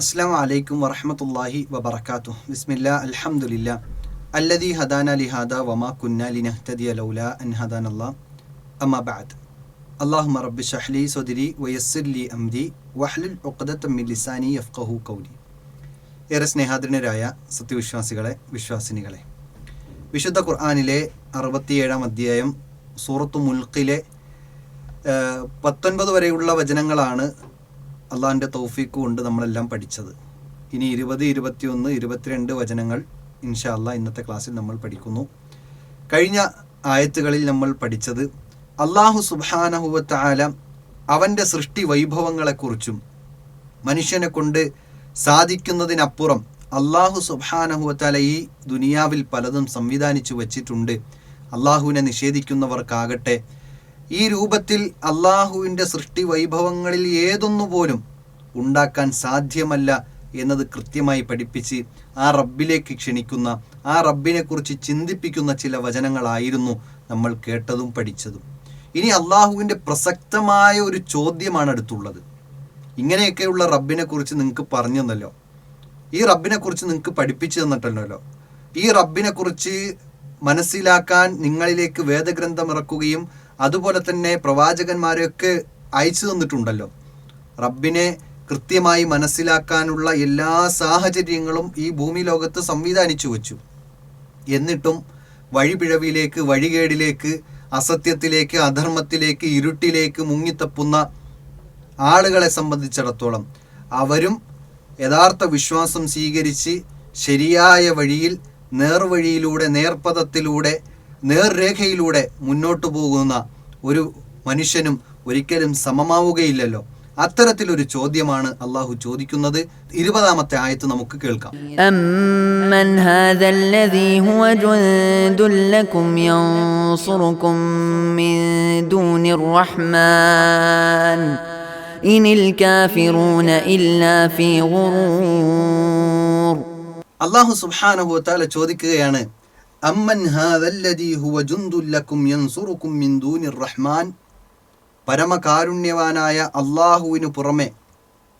അസ്സാം വലൈക്കും വറഹമത്തല്ലാഹി വബർക്കാത്തു ബിസ്മില്ല അലഹമുല്ല അല്ലദി ഹദാന ലിഹാദ വമാ കുന്ന ലിനഹ്തദിയ ലൗല അൻ ഹദാൻ അല്ലാ അമ്മ ബഅദ്. അല്ലാഹുമ്മ റബ്ബി ഷഹ്ലി സൊദിരി വയസ്സുലി അംദി വഹ്ലുൽ ഉഖ്ദത മിൻ ലിസാനി യഫ്ഖഹു ഖൗലി. ഏറെ സ്നേഹാദ്രനരായ സത്യവിശ്വാസികളെ വിശ്വാസിനികളെ. വിശുദ്ധ ഖുർആാനിലെ അറുപത്തിയേഴാം അധ്യായം സൂറത്തു മുൽക്കിലെ പത്തൊൻപത് വരെയുള്ള വചനങ്ങളാണ് അള്ളാഹിന്റെ തൗഫീക്ക് കൊണ്ട് നമ്മളെല്ലാം പഠിച്ചത്. ഇനി ഇരുപത് ഇരുപത്തിയൊന്ന് ഇരുപത്തിരണ്ട് വചനങ്ങൾ ഇൻഷാ അള്ളാഹ് ഇന്നത്തെ ക്ലാസ്സിൽ നമ്മൾ പഠിക്കുന്നു. കഴിഞ്ഞ ആയത്തുകളിൽ നമ്മൾ പഠിച്ചത് അള്ളാഹു സുബാനഹുവത്താല അവന്റെ സൃഷ്ടി വൈഭവങ്ങളെക്കുറിച്ചും മനുഷ്യനെ കൊണ്ട് സാധിക്കുന്നതിനപ്പുറം അള്ളാഹു സുബാനഹുവത്താല ഈ ദുനിയാവിൽ പലതും സംവിധാനിച്ചു വച്ചിട്ടുണ്ട്. അള്ളാഹുവിനെ നിഷേധിക്കുന്നവർക്കാകട്ടെ ഈ രൂപത്തിൽ അള്ളാഹുവിന്റെ സൃഷ്ടി വൈഭവങ്ങളിൽ ഏതൊന്നു പോലും ഉണ്ടാക്കാൻ സാധ്യമല്ല എന്നത് കൃത്യമായി പഠിപ്പിച്ച് ആ റബ്ബിലേക്ക് ക്ഷണിക്കുന്ന ആ റബ്ബിനെക്കുറിച്ച് ചിന്തിപ്പിക്കുന്ന ചില വചനങ്ങളായിരുന്നു നമ്മൾ കേട്ടതും പഠിച്ചതും. ഇനി അള്ളാഹുവിന്റെ പ്രസക്തമായ ഒരു ചോദ്യമാണ് അടുത്തുള്ളത്. ഇങ്ങനെയൊക്കെയുള്ള റബ്ബിനെ കുറിച്ച് നിങ്ങൾക്ക് പറഞ്ഞു തന്നല്ലോ ഈ റബ്ബിനെക്കുറിച്ച് നിങ്ങൾക്ക് പഠിപ്പിച്ചു തന്നിട്ടുണ്ടല്ലോ ഈ റബ്ബിനെക്കുറിച്ച് മനസ്സിലാക്കാൻ നിങ്ങളിലേക്ക് വേദഗ്രന്ഥം ഇറക്കുകയും അതുപോലെ തന്നെ പ്രവാചകന്മാരെയൊക്കെ അയച്ചു തന്നിട്ടുണ്ടല്ലോ. റബ്ബിനെ കൃത്യമായി മനസ്സിലാക്കാനുള്ള എല്ലാ സാഹചര്യങ്ങളും ഈ ഭൂമി ലോകത്ത് സംവിധാനിച്ചു വച്ചു. എന്നിട്ടും വഴിപിഴവിലേക്ക് വഴികേടിലേക്ക് അസത്യത്തിലേക്ക് അധർമ്മത്തിലേക്ക് ഇരുട്ടിലേക്ക് മുങ്ങിത്തപ്പുന്ന ആളുകളെ സംബന്ധിച്ചിടത്തോളം അവരും യഥാർത്ഥ വിശ്വാസം സ്വീകരിച്ച് ശരിയായ വഴിയിൽ നേർവഴിയിലൂടെ നേർപഥത്തിലൂടെ നേർരേഖയിലൂടെ മുന്നോട്ടു പോകുന്ന ഒരു മനുഷ്യനും ഒരിക്കലും സമമാവുകയില്ലല്ലോ. അത്തരത്തിലൊരു ചോദ്യമാണ് അള്ളാഹു ചോദിക്കുന്നത്. ഇരുപതാമത്തെ ആയത്ത് നമുക്ക് കേൾക്കാം. അള്ളാഹു സുബാനുഭവത്താല ചോദിക്കുകയാണ് അമ്മൻ ഹാദല്ലദീ ഹുവ ജുന്ദുല്ലക്കും യൻസുറുക്കും മിൻ ദൂനിർ റഹ്മാൻ. പരമകാരുണ്യവാനായ അള്ളാഹുവിനു പുറമെ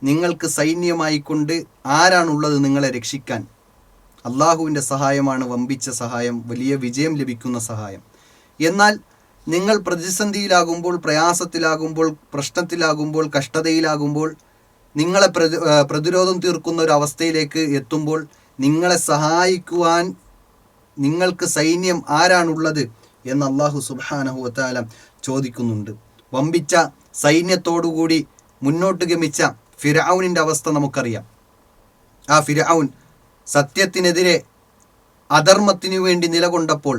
നിങ്ങൾക്ക് സൈന്യമായിക്കൊണ്ട് ആരാണുള്ളത് നിങ്ങളെ രക്ഷിക്കാൻ? അള്ളാഹുവിന്റെ സഹായമാണ് വമ്പിച്ച സഹായം വലിയ വിജയം ലഭിക്കുന്ന സഹായം. എന്നാൽ നിങ്ങൾ പ്രതിസന്ധിയിലാകുമ്പോൾ പ്രയാസത്തിലാകുമ്പോൾ പ്രശ്നത്തിലാകുമ്പോൾ കഷ്ടതയിലാകുമ്പോൾ നിങ്ങളെ പ്രതിരോധം തീർക്കുന്ന ഒരു അവസ്ഥയിലേക്ക് എത്തുമ്പോൾ നിങ്ങളെ സഹായിക്കുവാൻ നിങ്ങൾക്ക് സൈന്യം ആരാണുള്ളത് എന്ന് അള്ളാഹു സുബ്ഹാനഹു വതആല ചോദിക്കുന്നുണ്ട്. വമ്പിച്ച സൈന്യത്തോടുകൂടി മുന്നോട്ട് ഗമിച്ച ഫിറൌനിന്റെ അവസ്ഥ നമുക്കറിയാം. ആ ഫിറൌൻ സത്യത്തിനെതിരെ അധർമ്മത്തിനു വേണ്ടി നിലകൊണ്ടപ്പോൾ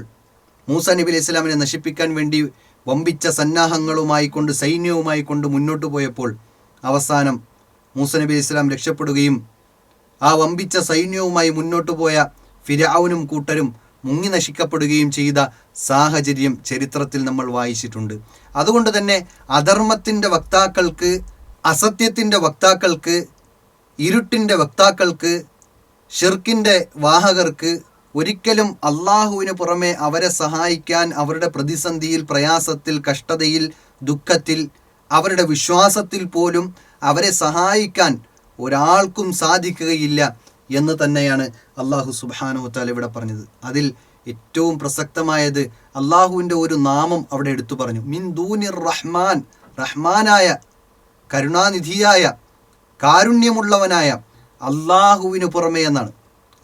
മൂസ നബി അലൈഹി ഇസ്ലാമിനെ നശിപ്പിക്കാൻ വേണ്ടി വമ്പിച്ച സന്നാഹങ്ങളുമായി കൊണ്ട് സൈന്യവുമായി കൊണ്ട് മുന്നോട്ട് പോയപ്പോൾ അവസാനം മൂസ നബി ഇസ്ലാം രക്ഷപ്പെടുകയും ആ വമ്പിച്ച സൈന്യവുമായി മുന്നോട്ട് പോയ ഫിരൗനും കൂട്ടരും മുങ്ങി നശിക്കപ്പെടുകയും ചെയ്ത സാഹചര്യം ചരിത്രത്തിൽ നമ്മൾ വായിച്ചിട്ടുണ്ട്. അതുകൊണ്ട് തന്നെ അധർമ്മത്തിന്റെ വക്താക്കൾക്ക് അസത്യത്തിന്റെ വക്താക്കൾക്ക് ഇരുട്ടിന്റെ വക്താക്കൾക്ക് ഷിർക്കിന്റെ വാഹകർക്ക് ഒരിക്കലും അള്ളാഹുവിന് പുറമെ അവരെ സഹായിക്കാൻ അവരുടെ പ്രതിസന്ധിയിൽ പ്രയാസത്തിൽ കഷ്ടതയിൽ ദുഃഖത്തിൽ അവരുടെ വിശ്വാസത്തിൽ പോലും അവരെ സഹായിക്കാൻ ഒരാൾക്കും സാധിക്കുകയില്ല. എന്ന് തന്നെയാണ് അള്ളാഹു സുബാനു താല ഇവിടെ പറഞ്ഞത്. അതിൽ ഏറ്റവും പ്രസക്തമായത് അള്ളാഹുവിന്റെ ഒരു നാമം അവിടെ എടുത്തു പറഞ്ഞു. മിൻ ദൂനിർ റഹ്മാൻ റഹ്മാനായ കരുണാനിധിയായ കാരുണ്യമുള്ളവനായ അള്ളാഹുവിന് പുറമേ എന്നാണ്.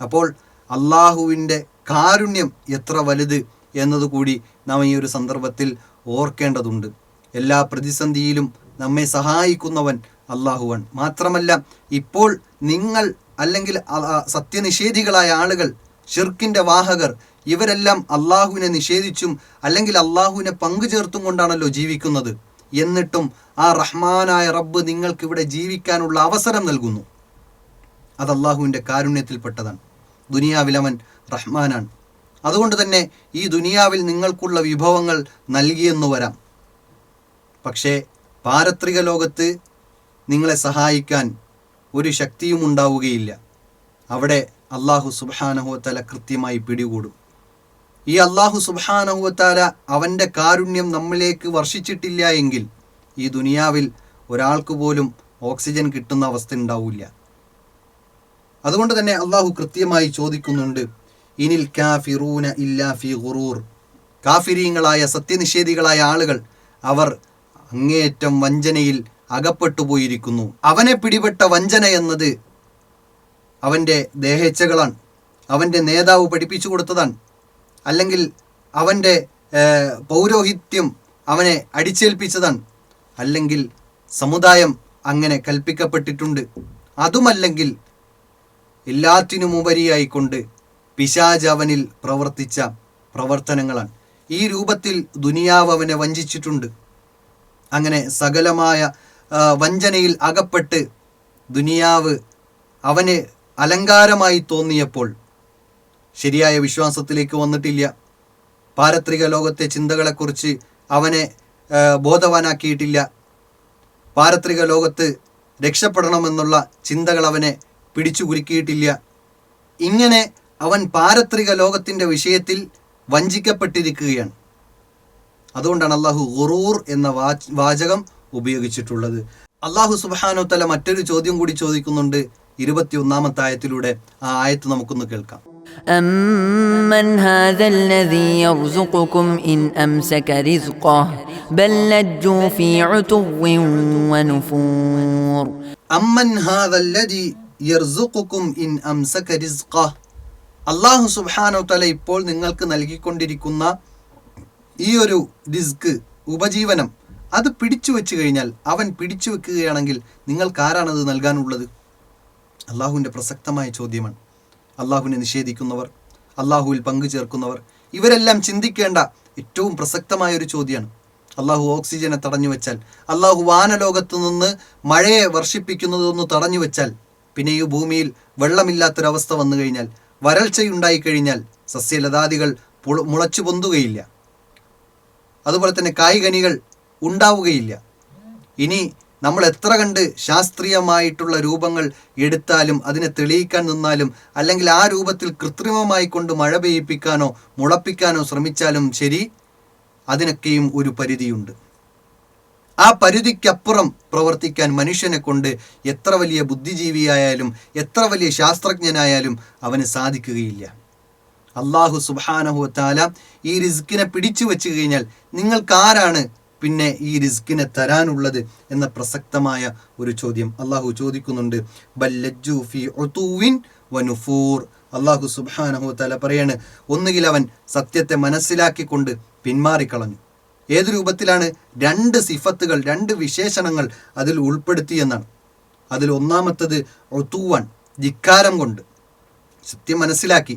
അപ്പോൾ അള്ളാഹുവിന്റെ കാരുണ്യം എത്ര വലുത് എന്നതുകൂടി നാം ഈ ഒരു സന്ദർഭത്തിൽ ഓർക്കേണ്ടതുണ്ട്. എല്ലാ പ്രതിസന്ധിയിലും നമ്മെ സഹായിക്കുന്നവൻ അള്ളാഹുവാണ് മാത്രമല്ല ഇപ്പോൾ നിങ്ങൾ അല്ലെങ്കിൽ സത്യനിഷേധികളായ ആളുകൾ ഷിർക്കിന്റെ വാഹകർ ഇവരെല്ലാം അള്ളാഹുവിനെ നിഷേധിച്ചും അല്ലെങ്കിൽ അള്ളാഹുവിനെ പങ്കുചേർത്തും കൊണ്ടാണല്ലോ ജീവിക്കുന്നത്. എന്നിട്ടും ആ റഹ്മാനായ റബ്ബ് നിങ്ങൾക്കിവിടെ ജീവിക്കാനുള്ള അവസരം നൽകുന്നു. അത് അള്ളാഹുവിന്റെ കാരുണ്യത്തിൽപ്പെട്ടതാണ്. ദുനിയാവിലവൻ റഹ്മാനാണ്. അതുകൊണ്ട് തന്നെ ഈ ദുനിയാവിൽ നിങ്ങൾക്കുള്ള വിഭവങ്ങൾ നൽകിയെന്നു വരാം. പക്ഷേ പാരത്രിക ലോകത്ത് നിങ്ങളെ സഹായിക്കാൻ ഒരു ശക്തിയും ഉണ്ടാവുകയില്ല. അവിടെ അള്ളാഹു സുബാനഹുവത്താല കൃത്യമായി പിടികൂടും. ഈ അള്ളാഹു സുബാനഹുവത്താല അവന്റെ കാരുണ്യം നമ്മിലേക്ക് വർഷിച്ചിട്ടില്ല എങ്കിൽ ഈ ദുനിയാവിൽ ഒരാൾക്ക് പോലും ഓക്സിജൻ കിട്ടുന്ന അവസ്ഥ ഉണ്ടാവില്ല. അതുകൊണ്ട് തന്നെ അള്ളാഹു കൃത്യമായി ചോദിക്കുന്നുണ്ട് ഇനിൽ കാഫിറൂന ഇല്ലാ ഫി ഗുറൂർ. കാഫിരീങ്ങളായ സത്യനിഷേധികളായ ആളുകൾ അവർ അങ്ങേയറ്റം വഞ്ചനയിൽ അകപ്പെട്ടു പോയിരിക്കുന്നു. അവനെ പിടിപെട്ട വഞ്ചന എന്നത് അവന്റെ ദേഹേച്ഛകളാണ്. അവന്റെ നേതാവ് പഠിപ്പിച്ചു കൊടുത്തതാണ്. അല്ലെങ്കിൽ അവന്റെ പൗരോഹിത്യം അവനെ അടിച്ചേൽപ്പിച്ചതാണ്. അല്ലെങ്കിൽ സമുദായം അങ്ങനെ കൽപ്പിക്കപ്പെട്ടിട്ടുണ്ട്. അതുമല്ലെങ്കിൽ എല്ലാറ്റിനുമുപരിയായിക്കൊണ്ട് പിശാജ് അവനിൽ പ്രവർത്തിച്ച പ്രവർത്തനങ്ങളാണ്. ഈ രൂപത്തിൽ ദുനിയാവ് അവനെ വഞ്ചിച്ചിട്ടുണ്ട്. അങ്ങനെ സകലമായ വഞ്ചനയിൽ അകപ്പെട്ട് ദുനിയാവ് അവന് അലങ്കാരമായി തോന്നിയപ്പോൾ ശരിയായ വിശ്വാസത്തിലേക്ക് വന്നിട്ടില്ല. പാരത്രിക ലോകത്തെ ചിന്തകളെക്കുറിച്ച് അവനെ ബോധവാനാക്കിയിട്ടില്ല. പാരത്രിക ലോകത്ത് രക്ഷപ്പെടണമെന്നുള്ള ചിന്തകൾ അവനെ പിടിച്ചു കുലുക്കിയിട്ടില്ല ഇങ്ങനെ അവൻ പാരത്രിക ലോകത്തിന്റെ വിഷയത്തിൽ വഞ്ചിക്കപ്പെട്ടിരിക്കുകയാണ്. അതുകൊണ്ടാണ് അള്ളാഹു ഗുറൂർ എന്ന വാച് വാചകം ഉപയോഗിച്ചിട്ടുള്ളത് അള്ളാഹു സുബാനോ തല മറ്റൊരു ചോദ്യം കൂടി ചോദിക്കുന്നുണ്ട് ഇരുപത്തി ഒന്നാമത്തെ ആയത്തിലൂടെ ആ ആയത്ത് നമുക്കൊന്ന് കേൾക്കാം أمن هذا الذي يرزقكم إن أمسك رزقه بل لجوا في عتو ونفور അമ്മൻ ഹാദല്ലദി യർസുഖുക്കും ഇൻ അംസക റിസ്ഖഹ് അല്ലാഹു സുബ്ഹാനഹു തആല ഇപ്പോൾ നിങ്ങൾക്ക് നൽകിക്കൊണ്ടിരിക്കുന്ന ഈ ഒരു റിസ്ക് ഉപജീവനം അത് പിടിച്ചു വെച്ച് കഴിഞ്ഞാൽ അവൻ പിടിച്ചു വെക്കുകയാണെങ്കിൽ നിങ്ങൾക്ക് ആരാണത് നൽകാനുള്ളത്? അള്ളാഹുവിന്റെ പ്രസക്തമായ ചോദ്യമാണ്. അള്ളാഹുവിനെ നിഷേധിക്കുന്നവർ അള്ളാഹുവിൽ പങ്കു ചേർക്കുന്നവർ ഇവരെല്ലാം ചിന്തിക്കേണ്ട ഏറ്റവും പ്രസക്തമായ ഒരു ചോദ്യമാണ്. അള്ളാഹു ഓക്സിജനെ തടഞ്ഞു വെച്ചാൽ അള്ളാഹു വാനലോകത്ത് നിന്ന് മഴയെ വർഷിപ്പിക്കുന്നതൊന്ന് തടഞ്ഞു വെച്ചാൽ പിന്നെ ഈ ഭൂമിയിൽ വെള്ളമില്ലാത്തൊരവസ്ഥ വന്നു കഴിഞ്ഞാൽ വരൾച്ചയുണ്ടായി കഴിഞ്ഞാൽ സസ്യലതാദികൾ മുളച്ചു പൊന്തുകയില്ല. അതുപോലെ തന്നെ കായ്കനികൾ ഉണ്ടാവുകയില്ല. ഇനി നമ്മൾ എത്ര കണ്ട് ശാസ്ത്രീയമായിട്ടുള്ള രൂപങ്ങൾ എടുത്താലും അതിനെ തെളിയിക്കാൻ നിന്നാലും അല്ലെങ്കിൽ ആ രൂപത്തിൽ കൃത്രിമമായി കൊണ്ട് മഴ പെയ്യിപ്പിക്കാനോ മുളപ്പിക്കാനോ ശ്രമിച്ചാലും ശരി അതിനൊക്കെയും ഒരു പരിധിയുണ്ട്. ആ പരിധിക്കപ്പുറം പ്രവർത്തിക്കാൻ മനുഷ്യനെ കൊണ്ട് എത്ര വലിയ ബുദ്ധിജീവിയായാലും എത്ര വലിയ ശാസ്ത്രജ്ഞനായാലും അവന് സാധിക്കുകയില്ല. അള്ളാഹു സുബാനഹു താല ഈ റിസ്കിനെ പിടിച്ചു വെച്ച് കഴിഞ്ഞാൽ നിങ്ങൾക്ക് ആരാണ് പിന്നെ ഈ റിസ്കിനെ തരാനുള്ളത് എന്ന പ്രസക്തമായ ഒരു ചോദ്യം അള്ളാഹു ചോദിക്കുന്നുണ്ട്. അള്ളാഹു സുബാനഹു താല പറയാണ് ഒന്നുകിൽ അവൻ സത്യത്തെ മനസ്സിലാക്കിക്കൊണ്ട് പിന്മാറിക്കളഞ്ഞു. ഏത് രൂപത്തിലാണ് രണ്ട് സിഫത്തുകൾ രണ്ട് വിശേഷണങ്ങൾ അതിൽ ഉൾപ്പെടുത്തിയെന്നാണ് അതിൽ ഒന്നാമത്തത് ഒത്തുവാൻ ധിക്കാരം കൊണ്ട്. സത്യം മനസ്സിലാക്കി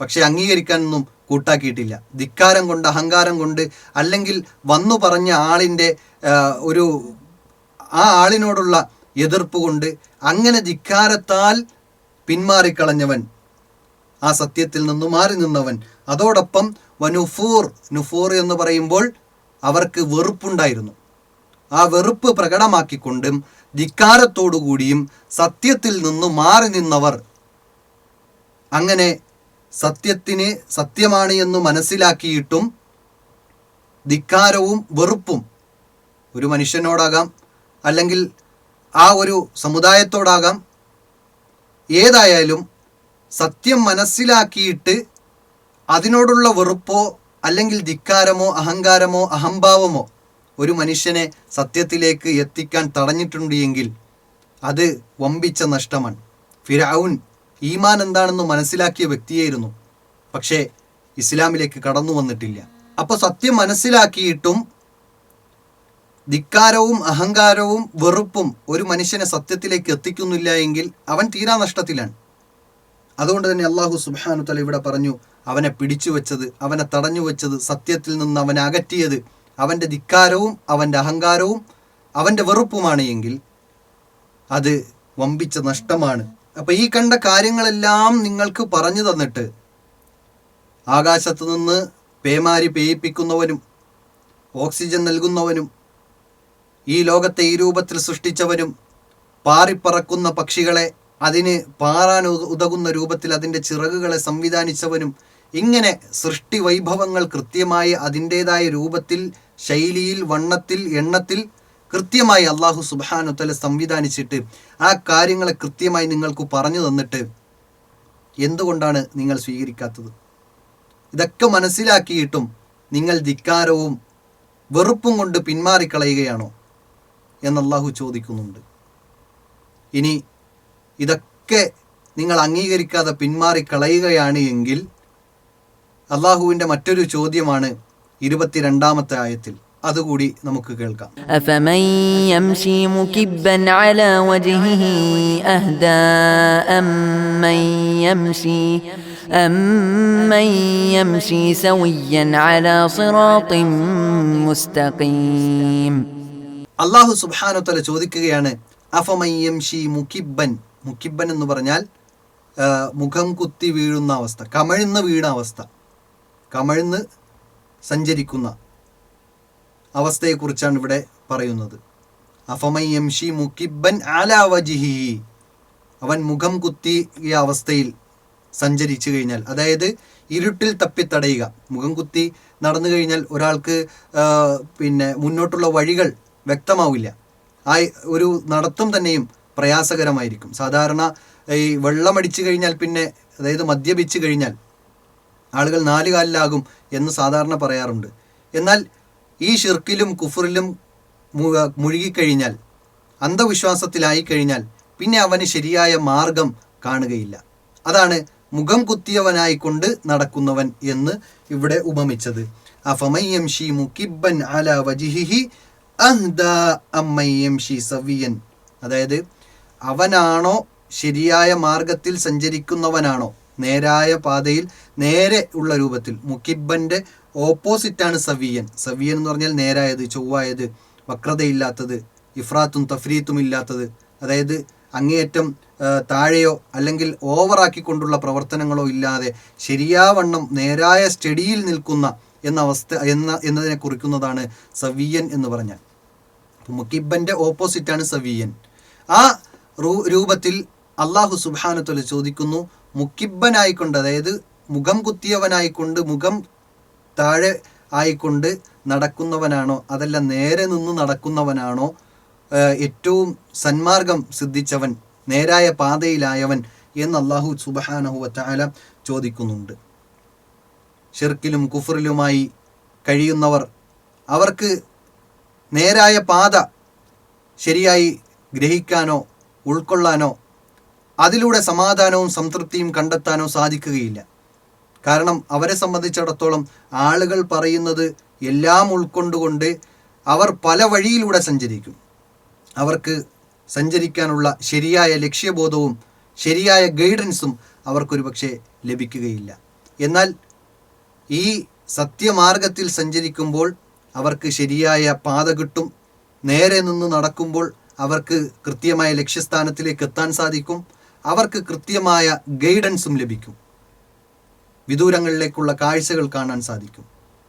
പക്ഷെ അംഗീകരിക്കാനൊന്നും കൂട്ടാക്കിയിട്ടില്ല. ധിക്കാരം കൊണ്ട് അഹങ്കാരം കൊണ്ട് അല്ലെങ്കിൽ വന്നു പറഞ്ഞ ആളിന്റെ ഒരു ആ ആളിനോടുള്ള എതിർപ്പ് കൊണ്ട് അങ്ങനെ ധിക്കാരത്താൽ പിന്മാറിക്കളഞ്ഞവൻ ആ സത്യത്തിൽ നിന്ന് മാറി നിന്നവൻ. അതോടൊപ്പം വനുഫൂർ നുഫൂർ എന്ന് പറയുമ്പോൾ അവർക്ക് വെറുപ്പുണ്ടായിരുന്നു. ആ വെറുപ്പ് പ്രകടമാക്കിക്കൊണ്ടും ധിക്കാരത്തോടുകൂടിയും സത്യത്തിൽ നിന്ന് മാറി നിന്നവർ അങ്ങനെ സത്യത്തിന് സത്യമാണ് എന്ന് മനസ്സിലാക്കിയിട്ടും ധിക്കാരവും വെറുപ്പും ഒരു മനുഷ്യനോടാകാം അല്ലെങ്കിൽ ആ ഒരു സമുദായത്തോടാകാം ഏതായാലും സത്യം മനസ്സിലാക്കിയിട്ട് അതിനോടുള്ള വെറുപ്പോ അല്ലെങ്കിൽ ധിക്കാരമോ അഹങ്കാരമോ അഹംഭാവമോ ഒരു മനുഷ്യനെ സത്യത്തിലേക്ക് എത്തിക്കാൻ തടഞ്ഞിട്ടുണ്ട് എങ്കിൽ അത് വമ്പിച്ച നഷ്ടമാണ്. ഫിരൗൻ ഈമാൻ എന്താണെന്ന് മനസ്സിലാക്കിയ വ്യക്തിയായിരുന്നു. പക്ഷേ ഇസ്ലാമിലേക്ക് കടന്നു വന്നിട്ടില്ല. അപ്പോൾ സത്യം മനസ്സിലാക്കിയിട്ടും ധിക്കാരവും അഹങ്കാരവും വെറുപ്പും ഒരു മനുഷ്യനെ സത്യത്തിലേക്ക് എത്തിക്കുന്നില്ല എങ്കിൽ അവൻ തീരാ നഷ്ടത്തിലാണ്. അതുകൊണ്ട് തന്നെ അള്ളാഹു സുബാനു തല ഇവിടെ പറഞ്ഞു അവനെ പിടിച്ചു വെച്ചത് അവനെ തടഞ്ഞു വെച്ചത് സത്യത്തിൽ നിന്ന് അവനെ അകറ്റിയത് അവന്റെ ധിക്കാരവും അവന്റെ അഹങ്കാരവും അവന്റെ വെറുപ്പുമാണ് എങ്കിൽ അത് വമ്പിച്ച നഷ്ടമാണ്. അപ്പം ഈ കണ്ട കാര്യങ്ങളെല്ലാം നിങ്ങൾക്ക് പറഞ്ഞു തന്നിട്ട് ആകാശത്ത് നിന്ന് പേമാരി പേയിപ്പിക്കുന്നവനും ഓക്സിജൻ നൽകുന്നവനും ഈ ലോകത്തെ ഈ രൂപത്തിൽ സൃഷ്ടിച്ചവനും പാറിപ്പറക്കുന്ന പക്ഷികളെ അതിന് പാറാൻ ഉതകുന്ന രൂപത്തിൽ അതിന്റെ ചിറകുകളെ സംവിധാനിച്ചവനും ഇങ്ങനെ സൃഷ്ടി വൈഭവങ്ങൾ കൃത്യമായി അതിന്റെതായ രൂപത്തിൽ ശൈലിയിൽ വണ്ണത്തിൽ എണ്ണത്തിൽ കൃത്യമായി അള്ളാഹു സുബാനുത്തല സംവിധാനിച്ചിട്ട് ആ കാര്യങ്ങളെ കൃത്യമായി നിങ്ങൾക്ക് പറഞ്ഞു തന്നിട്ട് എന്തുകൊണ്ടാണ് നിങ്ങൾ സ്വീകരിക്കാത്തത്? ഇതൊക്കെ മനസ്സിലാക്കിയിട്ടും നിങ്ങൾ ധിക്കാരവും വെറുപ്പും കൊണ്ട് പിന്മാറിക്കളയുകയാണോ എന്ന് അള്ളാഹു ചോദിക്കുന്നുണ്ട്. ഇനി ഇതൊക്കെ നിങ്ങൾ അംഗീകരിക്കാതെ പിന്മാറിക്കളയുകയാണ് എങ്കിൽ അള്ളാഹുവിന്റെ മറ്റൊരു ചോദ്യമാണ് ഇരുപത്തിരണ്ടാമത്തെ ആയത്തിൽ. അതുകൂടി നമുക്ക് കേൾക്കാം أفمن يمشي مكبا على وجهه أهدى أمن يمشي أمن يمشي سويا على صراط مستقيم അള്ളാഹു സുബാനുത്തല ചോദിക്കുകയാണ് അഫമയ്യം ഷി മുക്കിബൻ മുക്കിബൻ എന്ന് പറഞ്ഞാൽ ആ, മുഖം കുത്തി വീഴുന്ന അവസ്ഥ കമഴ്ന്ന് വീണ അവസ്ഥ കമഴ്ന്ന് സഞ്ചരിക്കുന്ന അവസ്ഥയെക്കുറിച്ചാണ് ഇവിടെ പറയുന്നത്. അഫമയ്യം ഷി മുക്കിബൻ ആലാവജിഹി അവൻ മുഖം കുത്തിയ അവസ്ഥയിൽ സഞ്ചരിച്ചു കഴിഞ്ഞാൽ അതായത് ഇരുട്ടിൽ തപ്പിത്തടയുക. മുഖം കുത്തി നടന്നു കഴിഞ്ഞാൽ ഒരാൾക്ക് പിന്നെ മുന്നോട്ടുള്ള വഴികൾ വ്യക്തമാവില്ല. ആ ഒരു നടത്തം തന്നെയും പ്രയാസകരമായിരിക്കും. സാധാരണ ഈ വെള്ളമടിച്ചു കഴിഞ്ഞാൽ പിന്നെ അതായത് മദ്യപിച്ചു കഴിഞ്ഞാൽ ആളുകൾ നാല് കാലിലാകും എന്ന് സാധാരണ പറയാറുണ്ട്. എന്നാൽ ഈ ഷിർക്കിലും കുഫറിലും മുഴുകിക്കഴിഞ്ഞാൽ അന്ധവിശ്വാസത്തിലായി കഴിഞ്ഞാൽ പിന്നെ അവന് ശരിയായ മാർഗം കാണുകയില്ല. അതാണ് മുഖം കുത്തിയവനായിക്കൊണ്ട് നടക്കുന്നവൻ എന്ന് ഇവിടെ ഉപമിച്ചത്. അഫമയ്യം ഷി മുക്കിബൻ അല വജിഹിഹി അമ്മയ്യം ഷി സവിയൻ. അതായത് അവനാണോ ശരിയായ മാർഗത്തിൽ സഞ്ചരിക്കുന്നവനാണോ നേരായ പാതയിൽ നേരെ ഉള്ള രൂപത്തിൽ മുക്കിബന്റെ ഓപ്പോസിറ്റാണ് സവിയൻ. സവിയൻ എന്ന് പറഞ്ഞാൽ നേരായത് ചൊവ്വായത് വക്രതയില്ലാത്തത് ഇഫ്രാത്തും തഫ്രീത്തും ഇല്ലാത്തത്. അതായത് അങ്ങേയറ്റം താഴെയോ അല്ലെങ്കിൽ ഓവറാക്കിക്കൊണ്ടുള്ള പ്രവർത്തനങ്ങളോ ഇല്ലാതെ ശരിയാവണ്ണം നേരായ സ്റ്റഡിയിൽ നിൽക്കുന്ന എന്ന അവസ്ഥ എന്ന എന്നതിനെ കുറിക്കുന്നതാണ് സവിയൻ എന്ന് പറഞ്ഞാൽ. മുക്കിബന്റെ ഓപ്പോസിറ്റാണ് സവിയൻ. ആ രൂപത്തിൽ അള്ളാഹു സുബാനത്തുല ചോദിക്കുന്നു മുക്കിബനായിക്കൊണ്ട് അതായത് മുഖം കുത്തിയവനായിക്കൊണ്ട് മുഖം താഴെ ആയിക്കൊണ്ട് നടക്കുന്നവനാണോ? അതല്ല നേരെ നിന്ന് നടക്കുന്നവനാണോ? ഏറ്റവും സന്മാർഗം സിദ്ധിച്ചവൻ നേരായ പാതയിലായവൻ എന്ന് അള്ളാഹു സുബഹാനഹു വറ്റാല ചോദിക്കുന്നുണ്ട്. ഷിർക്കിലും കുഫറിലുമായി കഴിയുന്നവർ അവർക്ക് നേരായ പാത ശരിയായി ഗ്രഹിക്കാനോ ഉൾക്കൊള്ളാനോ അതിലൂടെ സമാധാനവും സംതൃപ്തിയും കണ്ടെത്താനോ സാധിക്കുകയില്ല. കാരണം അവരെ സംബന്ധിച്ചിടത്തോളം ആളുകൾ പറയുന്നത് എല്ലാം ഉൾക്കൊണ്ടുകൊണ്ട് അവർ പല വഴിയിലൂടെ സഞ്ചരിക്കും. അവർക്ക് സഞ്ചരിക്കാനുള്ള ശരിയായ ലക്ഷ്യബോധവും ശരിയായ ഗൈഡൻസും അവർക്കൊരു പക്ഷേ ലഭിക്കുകയില്ല. എന്നാൽ ഈ സത്യമാർഗത്തിൽ സഞ്ചരിക്കുമ്പോൾ അവർക്ക് ശരിയായ പാത കിട്ടും. നേരെ നിന്ന് നടക്കുമ്പോൾ അവർക്ക് കൃത്യമായ ലക്ഷ്യസ്ഥാനത്തിലേക്ക് എത്താൻ സാധിക്കും. അവർക്ക് കൃത്യമായ ഗൈഡൻസും ലഭിക്കും. വിദൂരങ്ങളിലേക്കുള്ള കാഴ്ചകൾ കാണാൻ സാധിക്കും.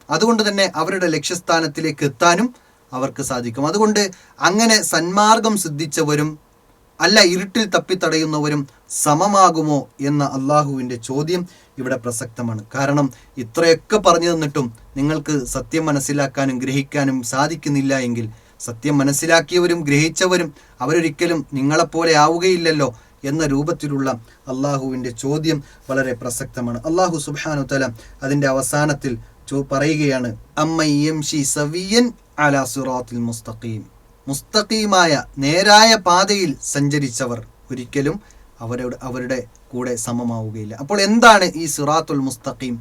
അതുകൊണ്ട് തന്നെ അവരുടെ ലക്ഷ്യസ്ഥാനത്തിലേക്ക് എത്താനും അവർക്ക് സാധിക്കും. അതുകൊണ്ട് അങ്ങനെ സന്മാർഗം സിദ്ധിച്ചവരും അല്ല ഇരുട്ടിൽ തപ്പിത്തടയുന്നവരും സമമാകുമോ എന്ന അള്ളാഹുവിന്റെ ചോദ്യം ഇവിടെ പ്രസക്തമാണ്. കാരണം ഇത്രയൊക്കെ പറഞ്ഞു തന്നിട്ടും നിങ്ങൾക്ക് സത്യം മനസ്സിലാക്കാനും ഗ്രഹിക്കാനും സാധിക്കുന്നില്ല എങ്കിൽ സത്യം മനസ്സിലാക്കിയവരും ഗ്രഹിച്ചവരും അവരൊരിക്കലും നിങ്ങളെപ്പോലെ ആവുകയില്ലല്ലോ എന്ന രൂപത്തിലുള്ള അള്ളാഹുവിന്റെ ചോദ്യം വളരെ പ്രസക്തമാണ്. അള്ളാഹു സുബാനു തല അതിന്റെ അവസാനത്തിൽ പറയുകയാണ് മുസ്തഖീം. മുസ്തഖീമായ നേരായ പാതയിൽ സഞ്ചരിച്ചവർ ഒരിക്കലും അവരോട് അവരുടെ കൂടെ സമമാവുകയില്ല. അപ്പോൾ എന്താണ് ഈ സിറാത്തുൽ മുസ്തഖീം?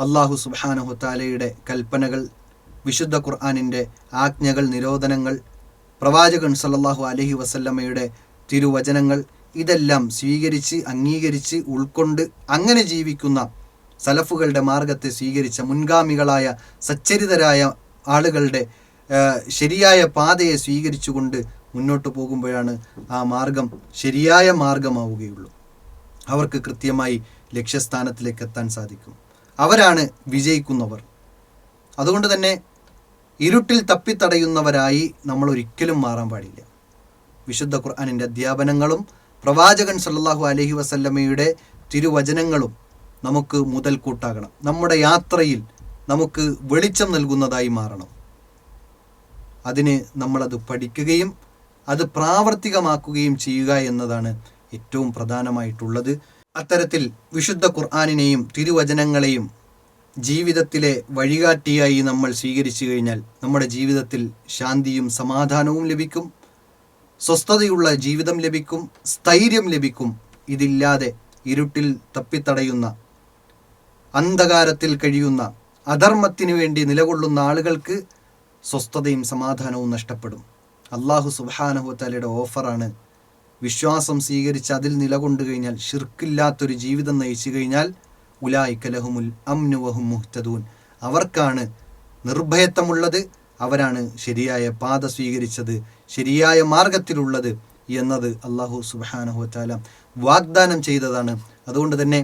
അള്ളാഹു സുബാനഹു താലയുടെ കൽപ്പനകൾ വിശുദ്ധ ഖുർആാനിന്റെ ആജ്ഞകൾ നിരോധനങ്ങൾ പ്രവാചകൻ സല്ലല്ലാഹു അലഹി വസല്ലമ്മയുടെ തിരുവചനങ്ങൾ ഇതെല്ലാം സ്വീകരിച്ച് അംഗീകരിച്ച് ഉൾക്കൊണ്ട് അങ്ങനെ ജീവിക്കുന്ന സലഫുകളുടെ മാർഗത്തെ സ്വീകരിച്ച മുൻഗാമികളായ സച്ചരിതരായ ആളുകളുടെ ശരിയായ പാതയെ സ്വീകരിച്ചുകൊണ്ട് മുന്നോട്ട് പോകുമ്പോഴാണ് ആ മാർഗം ശരിയായ മാർഗമാവുകയുള്ളൂ അവർക്ക് കൃത്യമായി ലക്ഷ്യസ്ഥാനത്തിലേക്ക് എത്താൻ സാധിക്കും. അവരാണ് വിജയിക്കുന്നവർ. അതുകൊണ്ട് തന്നെ ഇരുട്ടിൽ തപ്പിത്തടയുന്നവരായി നമ്മൾ ഒരിക്കലും മാറാൻ പാടില്ല. വിശുദ്ധ ഖുർആാനിന്റെ അധ്യാപനങ്ങളും പ്രവാചകൻ സല്ലാഹു അലഹി വസല്ലമ്മയുടെ തിരുവചനങ്ങളും നമുക്ക് മുതൽക്കൂട്ടാകണം. നമ്മുടെ യാത്രയിൽ നമുക്ക് വെളിച്ചം നൽകുന്നതായി മാറണം. അതിന് നമ്മളത് പഠിക്കുകയും അത് പ്രാവർത്തികമാക്കുകയും ചെയ്യുക എന്നതാണ് ഏറ്റവും പ്രധാനമായിട്ടുള്ളത്. അത്തരത്തിൽ വിശുദ്ധ ഖുർആാനിനെയും തിരുവചനങ്ങളെയും ജീവിതത്തിലെ വഴികാട്ടിയായി നമ്മൾ സ്വീകരിച്ചു കഴിഞ്ഞാൽ നമ്മുടെ ജീവിതത്തിൽ ശാന്തിയും സമാധാനവും ലഭിക്കും. സ്വസ്ഥതയുള്ള ജീവിതം ലഭിക്കും സ്ഥൈര്യം ലഭിക്കും ഇതില്ലാതെ ഇരുട്ടിൽ തപ്പിത്തടയുന്ന അന്ധകാരത്തിൽ കഴിയുന്ന അധർമ്മത്തിനു വേണ്ടി നിലകൊള്ളുന്ന ആളുകൾക്ക് സ്വസ്ഥതയും സമാധാനവും നഷ്ടപ്പെടും. അള്ളാഹു സുബാനഹുത്തലയുടെ ഓഫറാണ്. വിശ്വാസം സ്വീകരിച്ച് അതിൽ നിലകൊണ്ടു കഴിഞ്ഞാൽ ഷിർക്കില്ലാത്തൊരു ജീവിതം നയിച്ചു കഴിഞ്ഞാൽ ഉലായിക്കലഹുമുൽ അംനുവഹും മുഹ്തദൂൻ. അവർക്കാണ് നിർഭയത്വമുള്ളത് അവരാണ് ശരിയായ പാത സ്വീകരിച്ചത് ശരിയായ മാർഗത്തിലുള്ളത് എന്നത് അള്ളാഹു സുബാനഹുത്താല വാഗ്ദാനം ചെയ്തതാണ്. അതുകൊണ്ട് തന്നെ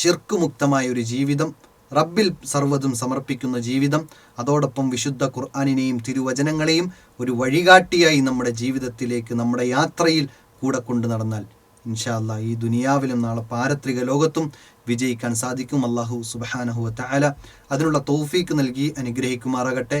ഷിർക്ക് മുക്തമായ ഒരു ജീവിതം റബ്ബിൽ സർവതും സമർപ്പിക്കുന്ന ജീവിതം അതോടൊപ്പം വിശുദ്ധ ഖുർആാനിനെയും തിരുവചനങ്ങളെയും ഒരു വഴികാട്ടിയായി നമ്മുടെ ജീവിതത്തിലേക്ക് നമ്മുടെ യാത്രയിൽ കൂടെ കൊണ്ടു നടന്നാൽ ഇൻഷാല്ല ഈ ദുനിയാവിലും നാളെ പാരത്രിക ലോകത്തും വിജയിക്കാൻ സാധിക്കും. അള്ളാഹു സുബാനഹു തആല അതിനുള്ള തൗഫീക്ക് നൽകി അനുഗ്രഹിക്കുമാറാകട്ടെ.